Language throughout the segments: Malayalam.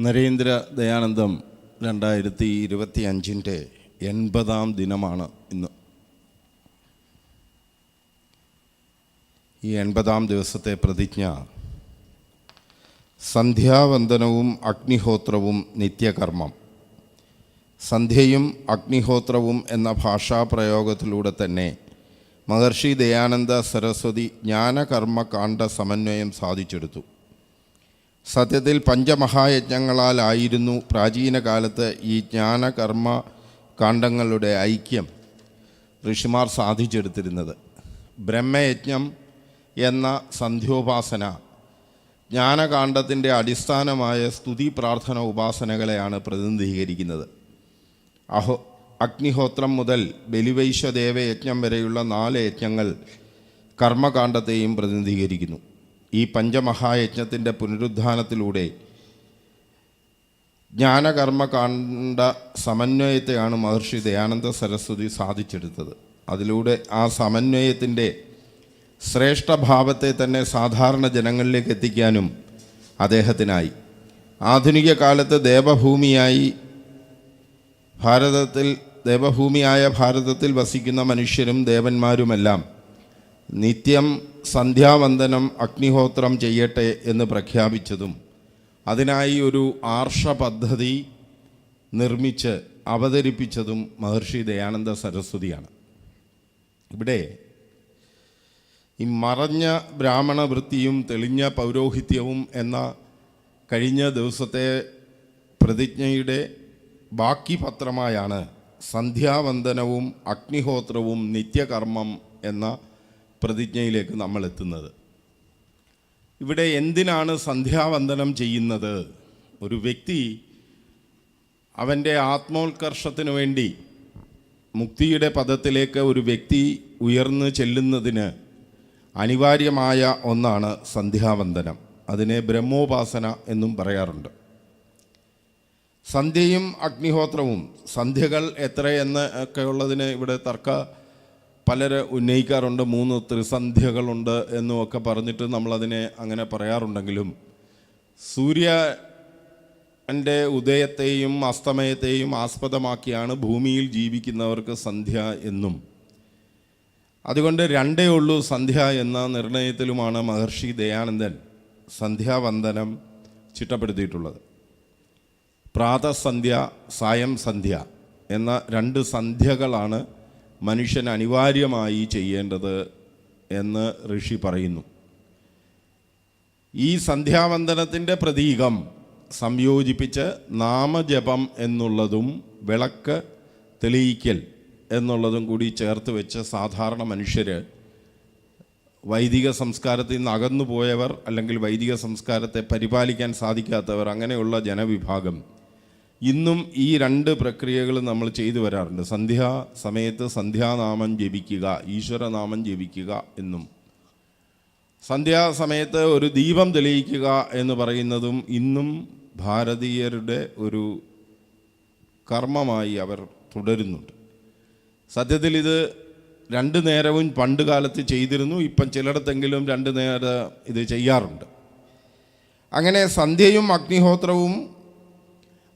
നരേന്ദ്ര ദയാനന്ദം രണ്ടായിരത്തി ഇരുപത്തി അഞ്ചിന്റെ എൺപതാം ദിനമാണ് ഇന്ന്. ഈ എൺപതാം ദിവസത്തെ പ്രതിജ്ഞ സന്ധ്യാവന്ദനവും അഗ്നിഹോത്രവും നിത്യകർമ്മം. സന്ധ്യയും അഗ്നിഹോത്രവും എന്ന ഭാഷാപ്രയോഗത്തിലൂടെ തന്നെ മഹർഷി ദയാനന്ദ സരസ്വതി ജ്ഞാനകർമ്മകാണ്ഡ സമന്വയം സാധിച്ചെടുത്തു. സത്യത്തിൽ പഞ്ചമഹായജ്ഞങ്ങളാലായിരുന്നു പ്രാചീന കാലത്ത് ഈ ജ്ഞാനകർമ്മ കാണ്ഡങ്ങളുടെ ഐക്യം ഋഷിമാർ സാധിച്ചെടുത്തിരുന്നത്. ബ്രഹ്മയജ്ഞം എന്ന സന്ധ്യോപാസന ജ്ഞാനകാന്ഡത്തിന്റെ അടിസ്ഥാനമായ സ്തുതി പ്രാർത്ഥന ഉപാസനകളെയാണ് പ്രതിനിധീകരിക്കുന്നത്. അഹോ അഗ്നിഹോത്രം മുതൽ ബലിവൈശ്വദേവയജ്ഞം വരെയുള്ള നാല് യജ്ഞങ്ങൾ കർമ്മകാന്ഡത്തെയും പ്രതിനിധീകരിക്കുന്നു. ഈ പഞ്ചമഹായജ്ഞത്തിന്റെ പുനരുദ്ധാനത്തിലൂടെ ജ്ഞാനകർമ്മകാണ്ഡ സമന്വയത്തെയാണ് മഹർഷി ദയാനന്ദ സരസ്വതി സാധിച്ചെടുത്തത്. അതിലൂടെ ആ സമന്വയത്തിന്റെ ശ്രേഷ്ഠഭാവത്തെ തന്നെ സാധാരണ ജനങ്ങളിലേക്ക് എത്തിക്കാനും അദ്ദേഹത്തിനായി. ആധുനിക കാലത്ത് ദേവഭൂമിയായി ഭാരതത്തിൽ ദേവഭൂമിയായ ഭാരതത്തിൽ വസിക്കുന്ന മനുഷ്യരും ദേവന്മാരുമെല്ലാം നിത്യം സന്ധ്യാവന്ദനം അഗ്നിഹോത്രം ചെയ്യട്ടെ എന്ന് പ്രഖ്യാപിച്ചതും അതിനായി ഒരു ആർഷ പദ്ധതി നിർമ്മിച്ച് അവതരിപ്പിച്ചതും മഹർഷി ദയാനന്ദ സരസ്വതിയാണ്. ഇവിടെ ഈ മറഞ്ഞ ബ്രാഹ്മണ വൃത്തിയും തെളിഞ്ഞ പൗരോഹിത്യവും എന്ന കഴിഞ്ഞ ദിവസത്തെ പ്രതിജ്ഞയുടെ ബാക്കി പത്രമായാണ് സന്ധ്യാവന്ദനവും അഗ്നിഹോത്രവും നിത്യകർമ്മം എന്ന പ്രതിജ്ഞയിലേക്ക് നമ്മൾ എത്തുന്നത് ഇവിടെ എന്തിനാണ് സന്ധ്യാവന്ദനം ചെയ്യുന്നത്? ഒരു വ്യക്തി അവന്റെ ആത്മോത്കർഷത്തിന് വേണ്ടി മുക്തിയുടെ പദത്തിലേക്ക് ഒരു വ്യക്തി ഉയർന്നു ചെല്ലുന്നതിന് അനിവാര്യമായ ഒന്നാണ് സന്ധ്യാവന്ദനം. അതിനെ ബ്രഹ്മോപാസന എന്നും പറയാറുണ്ട്. സന്ധ്യയും അഗ്നിഹോത്രവും സന്ധ്യകൾ എത്രയെന്ന് ഒക്കെ ഉള്ളതിന് ഇവിടെ തർക്ക പലര് ഉന്നയിക്കാറുണ്ട് മൂന്ന് ത്രിസന്ധ്യകളുണ്ട് എന്നും ഒക്കെ പറഞ്ഞിട്ട് നമ്മളതിനെ അങ്ങനെ പറയാറുണ്ടെങ്കിലും സൂര്യ എന്റെ ഉദയത്തെയും അസ്തമയത്തെയും ആസ്പദമാക്കിയാണ് ഭൂമിയിൽ ജീവിക്കുന്നവർക്ക് സന്ധ്യ എന്നും. അതുകൊണ്ട് രണ്ടേ ഉള്ളൂ സന്ധ്യ എന്ന നിർണയത്തിലുമാണ് മഹർഷി ദയാനന്ദൻ സന്ധ്യാവന്ദനം ചിട്ടപ്പെടുത്തിയിട്ടുള്ളത്. പ്രാതസന്ധ്യ സായം സന്ധ്യ എന്ന രണ്ട് സന്ധ്യകളാണ് മനുഷ്യൻ അനിവാര്യമായി ചെയ്യേണ്ടത് എന്ന് ഋഷി പറയുന്നു. ഈ സന്ധ്യാവന്ദനത്തിന്റെ പ്രതീകം സംയോജിപ്പിച്ച് നാമജപം എന്നുള്ളതും വിളക്ക് തെളിയിക്കൽ എന്നുള്ളതും കൂടി ചേർത്ത് വെച്ച് സാധാരണ മനുഷ്യർ വൈദിക സംസ്കാരത്തിൽ നിന്ന് അകന്നു പോയവർ അല്ലെങ്കിൽ വൈദിക സംസ്കാരത്തെ പരിപാലിക്കാൻ സാധിക്കാത്തവർ അങ്ങനെയുള്ള ജനവിഭാഗം ഇന്നും ഈ രണ്ട് പ്രക്രിയകൾ നമ്മൾ ചെയ്തു വരാറുണ്ട്. സന്ധ്യാ സമയത്ത് സന്ധ്യാനാമം ജപിക്കുക ഈശ്വരനാമം ജപിക്കുക എന്നും. സന്ധ്യാസമയത്ത് ഒരു ദീപം തെളിയിക്കുക എന്ന് പറയുന്നതും ഇന്നും ഭാരതീയരുടെ ഒരു കർമ്മമായി അവർ തുടരുന്നുണ്ട്. സത്യത്തിൽ ഇത് രണ്ട് നേരവും പണ്ട് കാലത്ത് ചെയ്തിരുന്നു ഇപ്പം ചിലയിടത്തെങ്കിലും രണ്ട് നേരം ഇത് ചെയ്യാറുണ്ട്. അങ്ങനെ സന്ധ്യയും അഗ്നിഹോത്രവും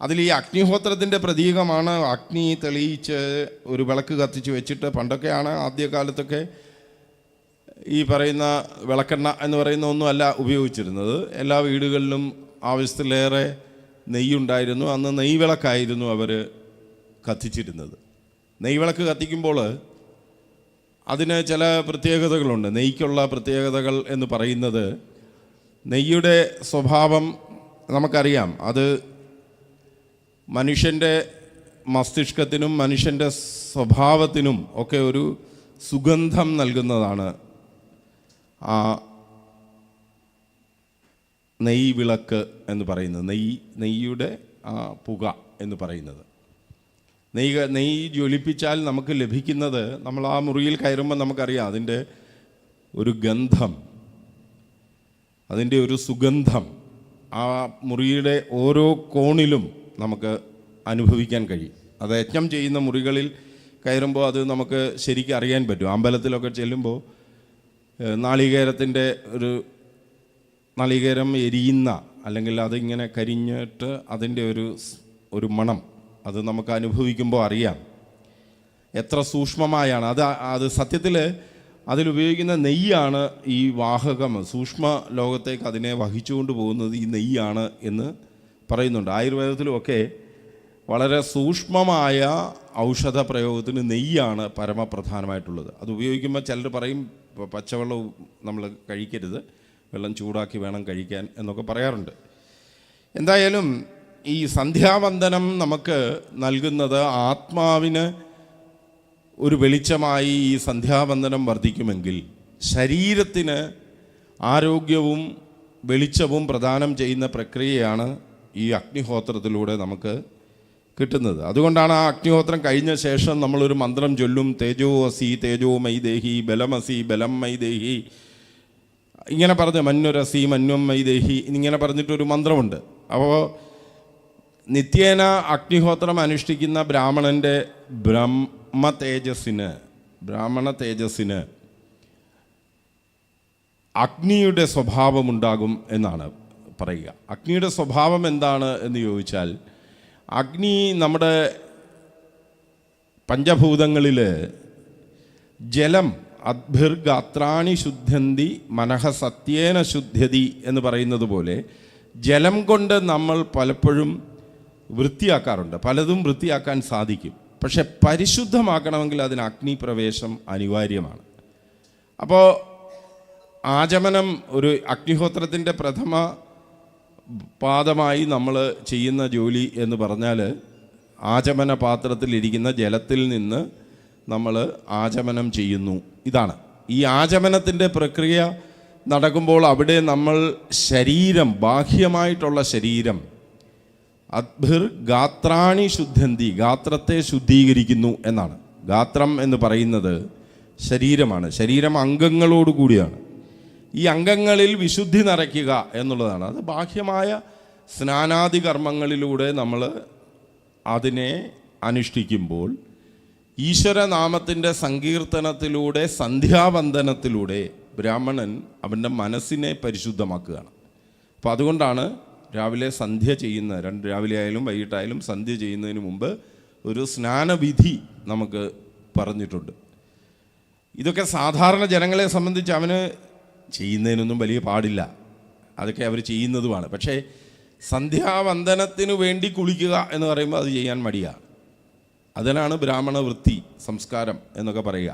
അതിൽ ഈ അഗ്നിഹോത്രത്തിന്റെ പ്രതീകമാണ്. അഗ്നി തെളിയിച്ച് ഒരു വിളക്ക് കത്തിച്ച് വെച്ചിട്ട് പണ്ടൊക്കെയാണ് ആദ്യകാലത്തൊക്കെ ഈ പറയുന്ന വിളക്കെണ്ണ എന്ന് പറയുന്ന ഒന്നുമല്ല ഉപയോഗിച്ചിരുന്നത്. എല്ലാ വീടുകളിലും ആവശ്യത്തിലേറെ നെയ്യുണ്ടായിരുന്നു. അന്ന് നെയ്വിളക്കായിരുന്നു അവർ കത്തിച്ചിരുന്നത്. നെയ്വിളക്ക് കത്തിക്കുമ്പോൾ അതിന് ചില പ്രത്യേകതകളുണ്ട്. നെയ്ക്കുള്ള പ്രത്യേകതകൾ എന്ന് പറയുന്നത് നെയ്യുടെ സ്വഭാവം നമുക്കറിയാം. അത് മനുഷ്യന്റെ മസ്തിഷ്കത്തിനും മനുഷ്യന്റെ സ്വഭാവത്തിനും ഒക്കെ ഒരു സുഗന്ധം നൽകുന്നതാണ് ആ നെയ് വിളക്ക് എന്ന് പറയുന്നത്. നെയ് നെയ്യുടെ ആ പുക എന്ന് പറയുന്നത്. നെയ് നെയ് ജ്വലിപ്പിച്ചാൽ നമുക്ക് ലഭിക്കുന്നത് നമ്മൾ ആ മുറിയിൽ കയറുമ്പോൾ നമുക്കറിയാം അതിന്റെ ഒരു ഗന്ധം അതിന്റെ ഒരു സുഗന്ധം ആ മുറിയുടെ ഓരോ കോണിലും നമുക്ക് അനുഭവിക്കാൻ കഴിയും. അത് യജ്ഞം ചെയ്യുന്ന മുറികളിൽ കയറുമ്പോൾ അത് നമുക്ക് ശരിക്കും അറിയാൻ പറ്റും. അമ്പലത്തിലൊക്കെ ചെല്ലുമ്പോൾ നാളികേരത്തിന്റെ ഒരു നാളികേരം എരിയുന്ന അല്ലെങ്കിൽ അതിങ്ങനെ കരിഞ്ഞിട്ട് അതിന്റെ ഒരു ഒരു മണം അത് നമുക്ക് അനുഭവിക്കുമ്പോൾ അറിയാം. എത്ര സൂക്ഷ്മമായാണ്. അത് അത് സത്യത്തിൽ അതിലുപയോഗിക്കുന്ന നെയ്യാണ് ഈ വാഹകം. സൂക്ഷ്മ ലോകത്തേക്ക് അതിനെ വഹിച്ചുകൊണ്ട് പോകുന്നത് ഈ നെയ്യാണ് എന്ന് പറയുന്നുണ്ട്. ആയുർവേദത്തിലുമൊക്കെ വളരെ സൂക്ഷ്മമായ ഔഷധ പ്രയോഗത്തിന് നെയ്യാണ് പരമപ്രധാനമായിട്ടുള്ളത്. അത് ഉപയോഗിക്കുമ്പോൾ ചിലർ പറയും പച്ചവെള്ളവും പച്ചവെള്ളം നമ്മൾ കഴിക്കരുത്. വെള്ളം ചൂടാക്കി വേണം കഴിക്കാൻ എന്നൊക്കെ പറയാറുണ്ട്. എന്തായാലും ഈ സന്ധ്യാവന്ദനം നമുക്ക് നൽകുന്നത് ആത്മാവിന് ഒരു വെളിച്ചമായി ഈ സന്ധ്യാവന്ദനം വർദ്ധിക്കുമെങ്കിൽ ശരീരത്തിന് ആരോഗ്യവും വെളിച്ചവും പ്രദാനം ചെയ്യുന്ന പ്രക്രിയയാണ് ഈ അഗ്നിഹോത്രത്തിലൂടെ നമുക്ക് കിട്ടുന്നത്. അതുകൊണ്ടാണ് ആ അഗ്നിഹോത്രം കഴിഞ്ഞ ശേഷം നമ്മളൊരു മന്ത്രം ചൊല്ലും തേജോ അസി തേജോ മൈ ദേഹി ബലമസി ബലം മൈ ദേഹി. ഇങ്ങനെ പറഞ്ഞ് മഞ്ഞുരസി മന്വം മൈ ദേഹി ഇങ്ങനെ പറഞ്ഞിട്ടൊരു മന്ത്രമുണ്ട്. അപ്പോൾ നിത്യേന അഗ്നിഹോത്രം അനുഷ്ഠിക്കുന്ന ബ്രാഹ്മണന്റെ ബ്രഹ്മ തേജസ്സിന് ബ്രാഹ്മണ തേജസ്സിന് അഗ്നിയുടെ സ്വഭാവമുണ്ടാകും എന്നാണ്. പറയുക. അഗ്നിയുടെ സ്വഭാവം എന്താണ് എന്ന് ചോദിച്ചാൽ അഗ്നി നമ്മുടെ പഞ്ചഭൂതങ്ങളിൽ ജലം അദ്ഭിർഗാത്രാണി ശുദ്ധന്തി മനഃ സത്യേന ശുദ്ധ്യതി എന്ന് പറയുന്നത് പോലെ ജലം കൊണ്ട് നമ്മൾ പലപ്പോഴും വൃത്തിയാക്കാറുണ്ട്. പലതും വൃത്തിയാക്കാൻ സാധിക്കും. പക്ഷെ പരിശുദ്ധമാക്കണമെങ്കിൽ അതിന് അഗ്നി പ്രവേശം അനിവാര്യമാണ്. അപ്പോൾ ആചമനം ഒരു അഗ്നിഹോത്രത്തിന്റെ പ്രഥമ പാദമായി നമ്മൾ ചെയ്യുന്ന ജോലി എന്ന് പറഞ്ഞാൽ ആചമന പാത്രത്തിലിരിക്കുന്ന ജലത്തിൽ നിന്ന് നമ്മൾ ആചമനം ചെയ്യുന്നു. ഇതാണ്. ഈ ആചമനത്തിന്റെ പ്രക്രിയ നടക്കുമ്പോൾ അവിടെ നമ്മൾ ശരീരം ബാഹ്യമായിട്ടുള്ള ശരീരം അദ്ഭിർ ഗാത്രാണി ശുദ്ധന്തി ഗാത്രത്തെ ശുദ്ധീകരിക്കുന്നു എന്നാണ്. ഗാത്രം എന്ന് പറയുന്നത് ശരീരമാണ്. ശരീരം അംഗങ്ങളോട് കൂടിയാണ്. ഈ അംഗങ്ങളിൽ വിശുദ്ധി നിറയ്ക്കുക എന്നുള്ളതാണ്. അത് ബാഹ്യമായ സ്നാനാദി കർമ്മങ്ങളിലൂടെ നമ്മൾ അതിനെ അനുഷ്ഠിക്കുമ്പോൾ ഈശ്വരനാമത്തിന്റെ സങ്കീർത്തനത്തിലൂടെ സന്ധ്യാവന്ദനത്തിലൂടെ ബ്രാഹ്മണൻ അവന്റെ മനസ്സിനെ പരിശുദ്ധമാക്കുകയാണ്. അപ്പോൾ അതുകൊണ്ടാണ് രാവിലെ സന്ധ്യ ചെയ്യുന്ന രണ്ട് രാവിലെ ആയാലും വൈകിട്ടായാലും സന്ധ്യ ചെയ്യുന്നതിന് മുമ്പ് ഒരു സ്നാനവിധി നമുക്ക് പറഞ്ഞിട്ടുണ്ട്. ഇതൊക്കെ സാധാരണ ജനങ്ങളെ സംബന്ധിച്ച് അവന് ചെയ്യുന്നതിനൊന്നും വലിയ പാടില്ല. അതൊക്കെ അവർ ചെയ്യുന്നതുമാണ്. പക്ഷേ സന്ധ്യാവന്ദനത്തിന് വേണ്ടി കുളിക്കുക എന്ന് പറയുമ്പോൾ അത് ചെയ്യാൻ മടിയാണ് അതിനാണ് ബ്രാഹ്മണ വൃത്തി സംസ്കാരം എന്നൊക്കെ പറയുക.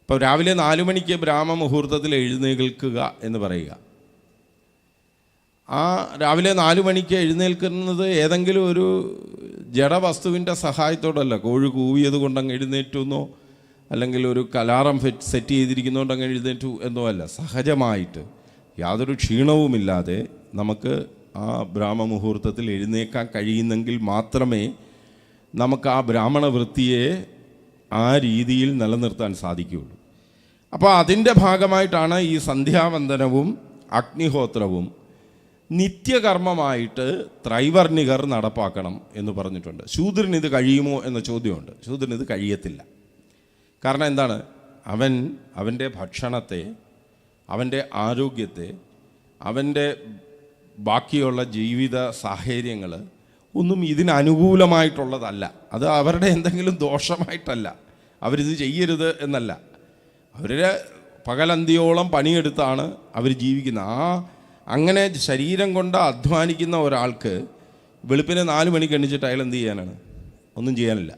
ഇപ്പോൾ രാവിലെ നാല് മണിക്ക് ബ്രാഹ്മ മുഹൂർത്തത്തിൽ എഴുന്നേൽക്കുക എന്ന് പറയുക. ആ രാവിലെ നാല് മണിക്ക് എഴുന്നേൽക്കുന്നത് ഏതെങ്കിലും ഒരു ജഡവസ്തുവിന്റെ സഹായത്തോടല്ല. കോഴി കൂവിയത് കൊണ്ടങ്ങ് എഴുന്നേറ്റുന്നോ അല്ലെങ്കിൽ ഒരു കലാറം സെറ്റ് ചെയ്തിരിക്കുന്നതുകൊണ്ട് അങ്ങനെ എഴുന്നേറ്റു എന്നോ അല്ല സഹജമായിട്ട് യാതൊരു ക്ഷീണവുമില്ലാതെ നമുക്ക് ആ ബ്രാഹ്മ മുഹൂർത്തത്തിൽ എഴുന്നേക്കാൻ കഴിയുന്നെങ്കിൽ മാത്രമേ നമുക്ക് ആ ബ്രാഹ്മണ വൃത്തിയെ ആ രീതിയിൽ നിലനിർത്താൻ സാധിക്കുകയുള്ളൂ. അപ്പോൾ അതിന്റെ ഭാഗമായിട്ടാണ് ഈ സന്ധ്യാവന്ദനവും അഗ്നിഹോത്രവും നിത്യകർമ്മമായിട്ട് ത്രൈവർണികർ നടപ്പാക്കണം എന്ന് പറഞ്ഞിട്ടുണ്ട്. ശൂദ്രനിത് കഴിയുമോ എന്ന ചോദ്യമുണ്ട്. ശൂദ്രനിത് കഴിയത്തില്ല. കാരണം എന്താണ്? അവൻ അവന്റെ ഭക്ഷണത്തെ അവന്റെ ആരോഗ്യത്തെ അവന്റെ ബാക്കിയുള്ള ജീവിത സാഹചര്യങ്ങൾ ഒന്നും ഇതിനനുകൂലമായിട്ടുള്ളതല്ല അത് അവരുടെ എന്തെങ്കിലും ദോഷമായിട്ടല്ല. അവരിത് ചെയ്യരുത് എന്നല്ല. അവരുടെ പകലന്തിയോളം പണിയെടുത്താണ് അവർ ജീവിക്കുന്നത്. ആ അങ്ങനെ ശരീരം കൊണ്ട് അധ്വാനിക്കുന്ന ഒരാൾക്ക് വെളുപ്പിനെ നാല് മണിക്ക് എണ്ണിച്ചിട്ട് അയാൾ എന്ത് ചെയ്യാനാണ്? ഒന്നും ചെയ്യാനില്ല.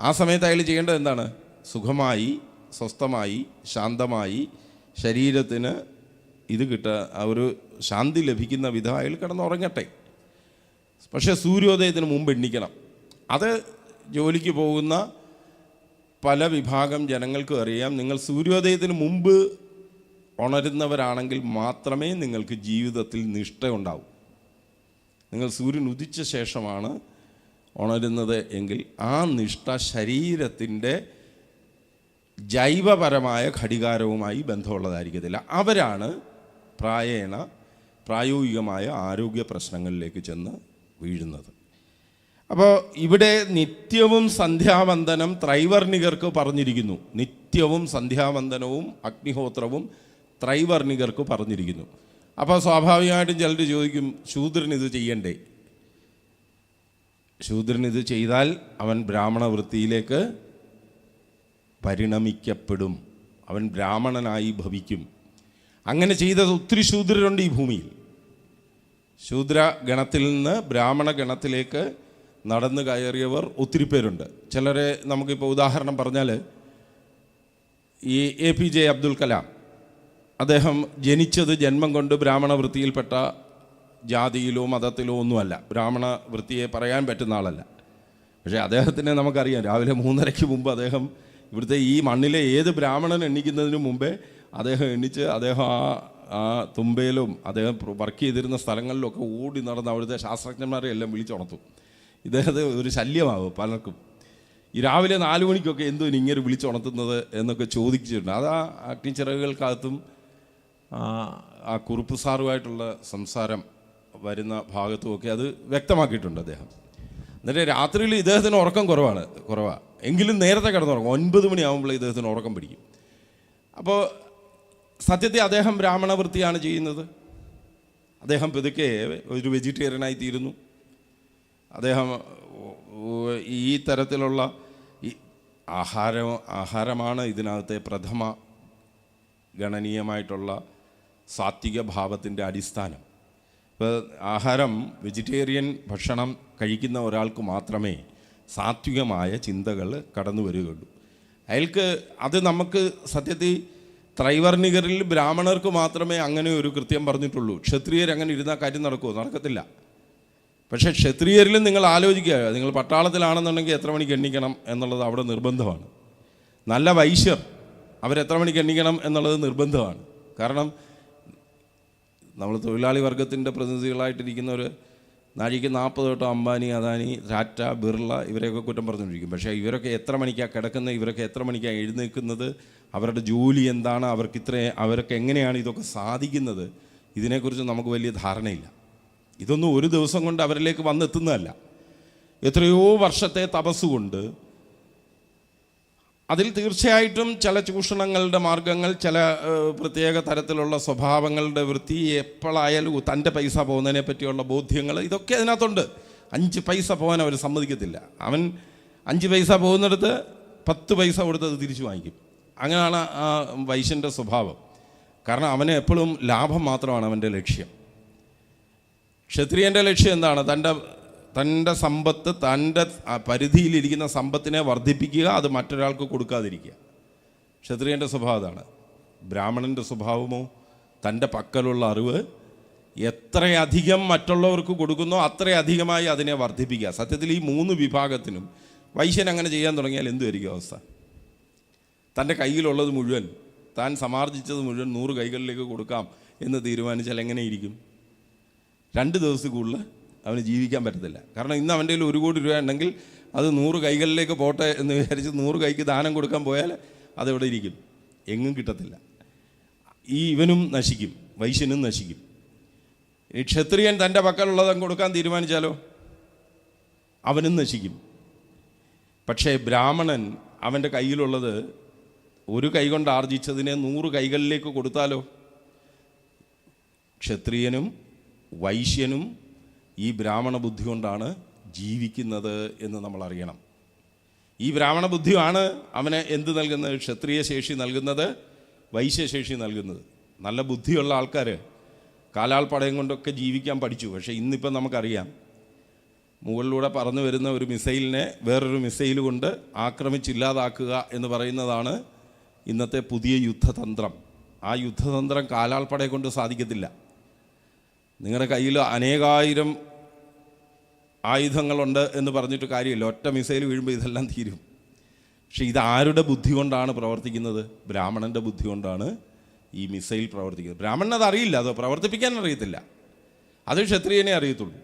ആ സമയത്ത് അയാൾ ചെയ്യേണ്ടത് എന്താണ്? സുഖമായി സ്വസ്ഥമായി ശാന്തമായി ശരീരത്തിന് ഇത് കിട്ട ആ ഒരു ശാന്തി ലഭിക്കുന്ന വിധം അയാൾ കിടന്നുറങ്ങട്ടെ. പക്ഷേ സൂര്യോദയത്തിന് മുമ്പ് എണ്ണിക്കണം. അത് ജോലിക്ക് പോകുന്ന പല വിഭാഗം ജനങ്ങൾക്കും അറിയാം. നിങ്ങൾ സൂര്യോദയത്തിന് മുമ്പ് ഉണരുന്നവരാണെങ്കിൽ മാത്രമേ നിങ്ങൾക്ക് ജീവിതത്തിൽ നിഷ്ഠ ഉണ്ടാവൂ. നിങ്ങൾ സൂര്യൻ ഉദിച്ച ശേഷമാണ് ഉണരുന്നത് എങ്കിൽ ആ നിഷ്ഠ ശരീരത്തിന്റെ ജൈവപരമായ ഘടികാരവുമായി ബന്ധമുള്ളതായിരിക്കത്തില്ല. അവരാണ് പ്രായേണ പ്രായോഗികമായ ആരോഗ്യ പ്രശ്നങ്ങളിലേക്ക് ചെന്ന് വീഴുന്നത്. അപ്പോൾ ഇവിടെ നിത്യവും സന്ധ്യാവന്ദനം ത്രൈവർണികർക്ക് പറഞ്ഞിരിക്കുന്നു. നിത്യവും സന്ധ്യാവന്ദനവും അഗ്നിഹോത്രവും ത്രൈവർണികർക്ക് പറഞ്ഞിരിക്കുന്നു. അപ്പോൾ സ്വാഭാവികമായിട്ടും ചിലർ ചോദിക്കും ശൂദ്രൻ ഇത് ചെയ്യണ്ടേ? ശൂദ്രൻ ഇത് ചെയ്താൽ അവൻ ബ്രാഹ്മണ വൃത്തിയിലേക്ക് പരിണമിക്കപ്പെടും. അവൻ ബ്രാഹ്മണനായി ഭവിക്കും. അങ്ങനെ ചെയ്തത് ഒത്തിരി ശൂദ്രരുണ്ട് ഈ ഭൂമിയിൽ. ശൂദ്ര ഗണത്തിൽ നിന്ന് ബ്രാഹ്മണ ഗണത്തിലേക്ക് നടന്നു കയറിയവർ ഒത്തിരി പേരുണ്ട്. ചിലരെ നമുക്കിപ്പോൾ ഉദാഹരണം പറഞ്ഞാൽ ഈ A P J Abdul Kalam. അദ്ദേഹം ജനിച്ചത് ജന്മം കൊണ്ട് ബ്രാഹ്മണ വൃത്തിയിൽപ്പെട്ട ജാതിയിലോ മതത്തിലോ ഒന്നുമല്ല. ബ്രാഹ്മണ വൃത്തിയെ പറയാൻ പറ്റുന്ന ആളല്ല. പക്ഷേ അദ്ദേഹത്തിനെ നമുക്കറിയാം. രാവിലെ മൂന്നരയ്ക്ക് മുമ്പ് അദ്ദേഹം ഇവിടുത്തെ ഈ മണ്ണിലെ ഏത് ബ്രാഹ്മണൻ എണ്ണിക്കുന്നതിന് മുമ്പേ അദ്ദേഹം എണ്ണിച്ച് അദ്ദേഹം ആ ആ തുമ്പയിലും അദ്ദേഹം വർക്ക് ചെയ്തിരുന്ന സ്ഥലങ്ങളിലൊക്കെ ഓടി നടന്ന് അവിടുത്തെ ശാസ്ത്രജ്ഞന്മാരെ എല്ലാം വിളിച്ചുണർത്തും. ഇദ്ദേഹത്തെ ഒരു ശല്യമാവും പലർക്കും. ഈ രാവിലെ നാല് മണിക്കൊക്കെ എന്തോ ഇങ്ങനെ വിളിച്ചുണർത്തുന്നത് എന്നൊക്കെ ചോദിച്ചിട്ടുണ്ട്. അത് ആ അഗ്നിച്ചിറകുകൾക്കകത്തും ആ കുറുപ്പ് സാറുമായിട്ടുള്ള സംസാരം വരുന്ന ഭാഗത്തുമൊക്കെ അത് വ്യക്തമാക്കിയിട്ടുണ്ട് അദ്ദേഹം. എന്നിട്ട് രാത്രിയിൽ ഇദ്ദേഹത്തിന് ഉറക്കം കുറവാണ് കുറവാണ് എങ്കിലും നേരത്തെ കിടന്നുറങ്ങും. ഒൻപത് മണിയാകുമ്പോൾ ഇദ്ദേഹത്തിന് ഉറക്കം പിടിക്കും. അപ്പോൾ സത്യത്തെ അദ്ദേഹം ബ്രാഹ്മണ വൃത്തിയാണ് ചെയ്യുന്നത്. അദ്ദേഹം പതുക്കെ ഒരു വെജിറ്റേറിയനായി തീരുന്നു അദ്ദേഹം ഈ തരത്തിലുള്ള ഈ ആഹാരം ആഹാരമാണ് ഇതിനകത്തെ പ്രഥമ ഗണനീയമായിട്ടുള്ള സാത്വിക ഭാവത്തിന്റെ അടിസ്ഥാനം. ഇപ്പോൾ ആഹാരം വെജിറ്റേറിയൻ ഭക്ഷണം കഴിക്കുന്ന ഒരാൾക്ക് മാത്രമേ സാത്വികമായ ചിന്തകൾ കടന്നു വരികയുള്ളൂ. അയാൾക്ക് അത് നമുക്ക് സത്യത്തിൽ ത്രൈവർണികരിൽ ബ്രാഹ്മണർക്ക് മാത്രമേ അങ്ങനെ ഒരു കൃത്യം പറഞ്ഞിട്ടുള്ളൂ. ക്ഷത്രിയർ അങ്ങനെ ഇരുന്നാൽ കാര്യം നടക്കുമോ നടക്കത്തില്ല. പക്ഷേ ക്ഷത്രിയരിലും നിങ്ങൾ ആലോചിക്കുക നിങ്ങൾ പട്ടാളത്തിലാണെന്നുണ്ടെങ്കിൽ എത്ര മണിക്ക് എണ്ണിക്കണം എന്നുള്ളത് അവിടെ നിർബന്ധമാണ്. നല്ല വൈശ്യർ അവരെത്ര മണിക്ക് എണ്ണിക്കണം എന്നുള്ളത് നിർബന്ധമാണ്. കാരണം നമ്മൾ തൊഴിലാളി വർഗത്തിന്റെ പ്രതിനിധികളായിട്ടിരിക്കുന്നവർ നാഴിക്ക് നാൽപ്പത് തൊട്ട് അംബാനി അദാനി ടാറ്റ ബിർള ഇവരെയൊക്കെ കുറ്റം പറഞ്ഞുകൊണ്ടിരിക്കും. പക്ഷേ ഇവരൊക്കെ എത്ര മണിക്കാണ് കിടക്കുന്നത് ഇവരൊക്കെ എത്ര മണിക്കാണ് എഴുന്നേൽക്കുന്നത് അവരുടെ ജോലി എന്താണ് അവർക്ക് ഇത്ര അവരൊക്കെ എങ്ങനെയാണ് ഇതൊക്കെ സാധിക്കുന്നത് ഇതിനെക്കുറിച്ച് നമുക്ക് വലിയ ധാരണയില്ല. ഇതൊന്നും ഒരു ദിവസം കൊണ്ട് അവരിലേക്ക് വന്നെത്തുന്നതല്ല. എത്രയോ വർഷത്തെ തപസ്സുകൊണ്ട് അതിൽ തീർച്ചയായിട്ടും ചില ചൂഷണങ്ങളുടെ മാർഗങ്ങൾ ചില പ്രത്യേക തരത്തിലുള്ള സ്വഭാവങ്ങളുടെ വൃത്തി എപ്പോഴായാലും തന്റെ പൈസ പോകുന്നതിനെ പറ്റിയുള്ള ബോധ്യങ്ങൾ ഇതൊക്കെ അതിനകത്തുണ്ട്. അഞ്ച് പൈസ പോകാൻ അവർ സമ്മതിക്കത്തില്ല. അവൻ അഞ്ച് പൈസ പോകുന്നിടത്ത് പത്ത് പൈസ കൊടുത്ത് അത് തിരിച്ചു വാങ്ങിക്കും. അങ്ങനെയാണ് ആ വൈശ്യന്റെ സ്വഭാവം. കാരണം അവന് എപ്പോഴും ലാഭം മാത്രമാണ് അവന്റെ ലക്ഷ്യം. ക്ഷത്രിയന്റെ ലക്ഷ്യം എന്താണ്? തന്റെ തന്റെ സമ്പത്ത് തന്റെ പരിധിയിലിരിക്കുന്ന സമ്പത്തിനെ വർദ്ധിപ്പിക്കുക അത് മറ്റൊരാൾക്ക് കൊടുക്കാതിരിക്കുക. ക്ഷത്രിയന്റെ സ്വഭാവം അതാണ് ബ്രാഹ്മണന്റെ സ്വഭാവമോ തന്റെ പക്കലുള്ള അറിവ് എത്രയധികം മറ്റുള്ളവർക്ക് കൊടുക്കുന്നോ അത്രയധികമായി അതിനെ വർദ്ധിപ്പിക്കുക. സത്യത്തിൽ ഈ മൂന്ന് വിഭാഗത്തിനും വൈശ്യൻ അങ്ങനെ ചെയ്യാൻ തുടങ്ങിയാൽ എന്തുമായിരിക്കും അവസ്ഥ? തന്റെ കയ്യിലുള്ളത് മുഴുവൻ താൻ സമാർജിച്ചത് മുഴുവൻ നൂറ് കൈകളിലേക്ക് കൊടുക്കാം എന്ന് തീരുമാനിച്ചാൽ എങ്ങനെയിരിക്കും? രണ്ട് ദിവസം കൂടുതൽ അവന് ജീവിക്കാൻ പറ്റത്തില്ല. കാരണം ഇന്ന് അവന്റെ കയ്യിൽ ഒരു കോടി രൂപ ഉണ്ടെങ്കിൽ അത് നൂറ് കൈകളിലേക്ക് പോട്ടെ എന്ന് വിചാരിച്ച് നൂറ് കൈക്ക് ദാനം കൊടുക്കാൻ പോയാൽ അതെവിടെ ഇരിക്കും? എങ്ങും കിട്ടത്തില്ല. ഈ ഇവനും നശിക്കും വൈശ്യനും നശിക്കും. ഈ ക്ഷത്രിയൻ തന്റെ പക്കലുള്ളത് കൊടുക്കാൻ തീരുമാനിച്ചാലോ? അവനും നശിക്കും. പക്ഷേ ബ്രാഹ്മണൻ അവന്റെ കയ്യിലുള്ളത് ഒരു കൈ കൊണ്ട് ആർജിച്ചതിനെ നൂറ് കൈകളിലേക്ക് കൊടുത്താലോ? ക്ഷത്രിയനും വൈശ്യനും ഈ ബ്രാഹ്മണ ബുദ്ധി കൊണ്ടാണ് ജീവിക്കുന്നത് എന്ന് നമ്മൾ അറിയണം. ഈ ബ്രാഹ്മണ ബുദ്ധിയാണ് അവന് എന്ത് നൽകുന്നത്? ക്ഷത്രിയ ശേഷി നൽകുന്നത് വൈശ്യശേഷി നൽകുന്നത്. നല്ല ബുദ്ധിയുള്ള ആൾക്കാർ കാലാൾപ്പടയം കൊണ്ടൊക്കെ ജീവിക്കാൻ പഠിച്ചു. പക്ഷേ ഇന്നിപ്പം നമുക്കറിയാം മുകളിലൂടെ പറന്നു വരുന്ന ഒരു മിസൈലിനെ വേറൊരു മിസൈൽ കൊണ്ട് ആക്രമിച്ചില്ലാതാക്കുക എന്ന് പറയുന്നതാണ് ഇന്നത്തെ പുതിയ യുദ്ധതന്ത്രം. ആ യുദ്ധതന്ത്രം കാലാൾപ്പടയെ കൊണ്ട് സാധിക്കത്തില്ല. നിങ്ങളുടെ കയ്യിൽ അനേകായിരം ആയുധങ്ങളുണ്ട് എന്ന് പറഞ്ഞിട്ട് കാര്യമില്ല. ഒറ്റ മിസൈൽ വീഴുമ്പോൾ ഇതെല്ലാം തീരും. പക്ഷേ ഇത് ആരുടെ ബുദ്ധി കൊണ്ടാണ് പ്രവർത്തിക്കുന്നത്? ബ്രാഹ്മണന്റെ ബുദ്ധി കൊണ്ടാണ് ഈ മിസൈൽ പ്രവർത്തിക്കുന്നത്. ബ്രാഹ്മണൻ അത് അറിയില്ല. അത് പ്രവർത്തിപ്പിക്കാൻ അറിയത്തില്ല. അത് ക്ഷത്രിയനെ അറിയത്തുള്ളൂ.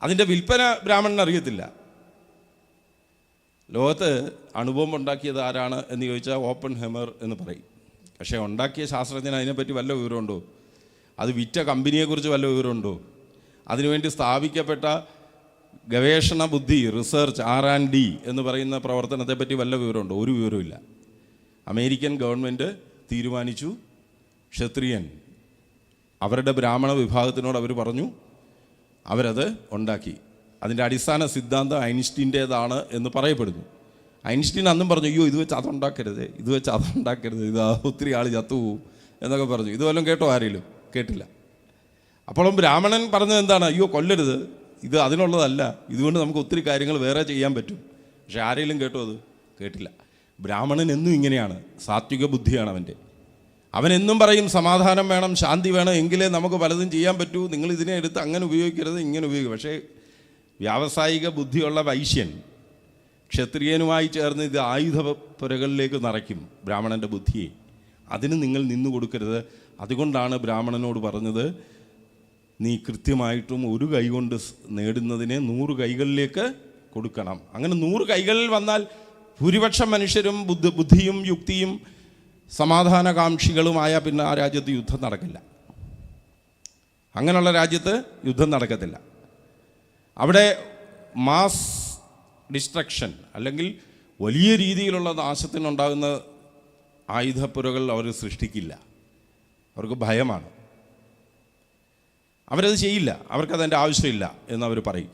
അതിന്റെ വിൽപ്പന ബ്രാഹ്മണൻ അറിയത്തില്ല. ലോകത്ത് അണുബോംബ് ഉണ്ടാക്കിയത് ആരാണ് എന്ന് ചോദിച്ചാൽ ഓപ്പൺ ഹെമർ എന്ന് പറയും. പക്ഷേ ഉണ്ടാക്കിയ ശാസ്ത്രജ്ഞൻ അതിനെപ്പറ്റി വല്ല വിവരമുണ്ടോ? അത് വിറ്റ കമ്പനിയെക്കുറിച്ച് വല്ല വിവരമുണ്ടോ? അതിനുവേണ്ടി സ്ഥാപിക്കപ്പെട്ട ഗവേഷണ ബുദ്ധി റിസർച്ച് ആർ ആൻഡ് ഡി എന്ന് പറയുന്ന പ്രവർത്തനത്തെപ്പറ്റി വല്ല വിവരമുണ്ടോ? ഒരു വിവരമില്ല അമേരിക്കൻ ഗവൺമെന്റ് തീരുമാനിച്ചു ക്ഷത്രിയൻ. അവരുടെ ബ്രാഹ്മണ വിഭാഗത്തിനോട് അവർ പറഞ്ഞു അവരത് ഉണ്ടാക്കി. അതിന്റെ അടിസ്ഥാന സിദ്ധാന്തം ഐൻസ്റ്റീന്റേതാണ് എന്ന് പറയപ്പെടുന്നു. ഐൻസ്റ്റീൻ അന്നും പറഞ്ഞു അയ്യോ ഇത് വെച്ച് അതുണ്ടാക്കരുത് ഇത് വെച്ച് അതുണ്ടാക്കരുത് ഇത് ഒത്തിരി ആൾ ചത്തുപോകും എന്നൊക്കെ പറഞ്ഞു. ഇത് കേട്ടോ ആരെങ്കിലും? കേട്ടില്ല. അപ്പോഴും ബ്രാഹ്മണൻ പറഞ്ഞത് എന്താണ്? അയ്യോ കൊല്ലരുത്. ഇത് അതിനുള്ളതല്ല. ഇതുകൊണ്ട് നമുക്ക് ഒത്തിരി കാര്യങ്ങൾ വേറെ ചെയ്യാൻ പറ്റും. പക്ഷെ ആരെങ്കിലും കേട്ടോ അത്? കേട്ടില്ല. ബ്രാഹ്മണൻ എന്നും ഇങ്ങനെയാണ്. സാത്വിക ബുദ്ധിയാണ് അവന്റെ. അവൻ എന്നും പറയും സമാധാനം വേണം ശാന്തി വേണം എങ്കിലേ നമുക്ക് പലതും ചെയ്യാൻ പറ്റൂ. നിങ്ങൾ ഇതിനെ എടുത്ത് അങ്ങനെ ഉപയോഗിക്കരുത് ഇങ്ങനെ ഉപയോഗിക്കും പക്ഷേ വ്യാവസായിക ബുദ്ധിയുള്ള വൈശ്യൻ ക്ഷത്രിയനുമായി ചേർന്ന് ഇത് ആയുധ പുരകളിലേക്ക് നിറയ്ക്കും ബ്രാഹ്മണന്റെ ബുദ്ധിയെ. അതിന് നിങ്ങൾ നിന്നു കൊടുക്കരുത്. അതുകൊണ്ടാണ് ബ്രാഹ്മണനോട് പറഞ്ഞത് നീ കൃത്യമായിട്ടും ഒരു കൈ കൊണ്ട് നേടുന്നതിനെ നൂറ് കൈകളിലേക്ക് കൊടുക്കണം. അങ്ങനെ നൂറ് കൈകളിൽ വന്നാൽ ഭൂരിപക്ഷം മനുഷ്യരും ബുദ്ധി ബുദ്ധിയും യുക്തിയും സമാധാനകാംക്ഷികളുമായ പിന്നെ ആ രാജ്യത്ത് യുദ്ധം നടക്കില്ല. അങ്ങനെയുള്ള രാജ്യത്ത് യുദ്ധം നടക്കത്തില്ല. അവിടെ മാസ് ഡിസ്ട്രക്ഷൻ അല്ലെങ്കിൽ വലിയ രീതിയിലുള്ള നാശത്തിനുണ്ടാകുന്ന ആയുധപ്പുരകൾ അവർ സൃഷ്ടിക്കില്ല. അവർക്ക് ഭയമാണ്. അവരത് ചെയ്യില്ല. അവർക്കതിന്റെ ആവശ്യമില്ല എന്നവർ പറയും.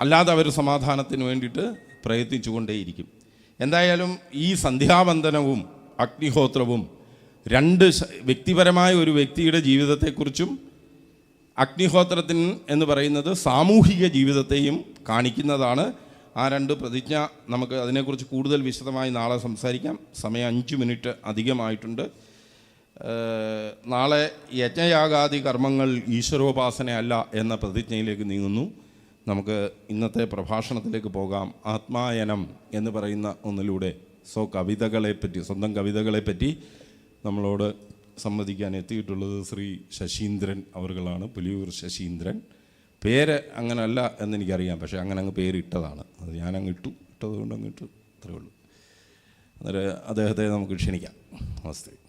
അല്ലാതെ അവർ സമാധാനത്തിന് വേണ്ടിയിട്ട് പ്രയത്നിച്ചുകൊണ്ടേയിരിക്കും. എന്തായാലും ഈ സന്ധ്യാവന്ദനവും അഗ്നിഹോത്രവും രണ്ട് വ്യക്തിപരമായ ഒരു വ്യക്തിയുടെ ജീവിതത്തെക്കുറിച്ചും അഗ്നിഹോത്രത്തിന് എന്ന് പറയുന്നത് സാമൂഹിക ജീവിതത്തെയും കാണിക്കുന്നതാണ്. ആ രണ്ട് പ്രതിജ്ഞ നമുക്ക് അതിനെക്കുറിച്ച് കൂടുതൽ വിശദമായി നാളെ സംസാരിക്കാം. സമയം അഞ്ച് മിനിറ്റ് അധികമായിട്ടുണ്ട്. നാളെ യജ്ഞയാഗാദി കർമ്മങ്ങൾ ഈശ്വരോപാസനയല്ല എന്ന പ്രതിജ്ഞയിലേക്ക് നീങ്ങുന്നു. നമുക്ക് ഇന്നത്തെ പ്രഭാഷണത്തിലേക്ക് പോകാം. ആത്മായനം എന്ന് പറയുന്ന ഒന്നിലൂടെ. സ്വ കവിതകളെപ്പറ്റി സ്വന്തം കവിതകളെപ്പറ്റി നമ്മളോട് സംവദിക്കാൻ എത്തിയിട്ടുള്ളത് ശ്രീ ശശീന്ദ്രൻ അവർകളാണ് പുലിയൂർ ശശീന്ദ്രൻ. പേര് അങ്ങനല്ല എന്നെനിക്കറിയാം. പക്ഷേ അങ്ങനെ അങ്ങ് പേരിട്ടതാണ്. അത് ഞാനങ്ങ് ഇട്ടു. ഇട്ടതുകൊണ്ട് അങ്ങ് ഇട്ടു. അത്രേ ഉള്ളൂ. അന്നേരം അദ്ദേഹത്തെ നമുക്ക് ക്ഷണിക്കാം. നമസ്തേ.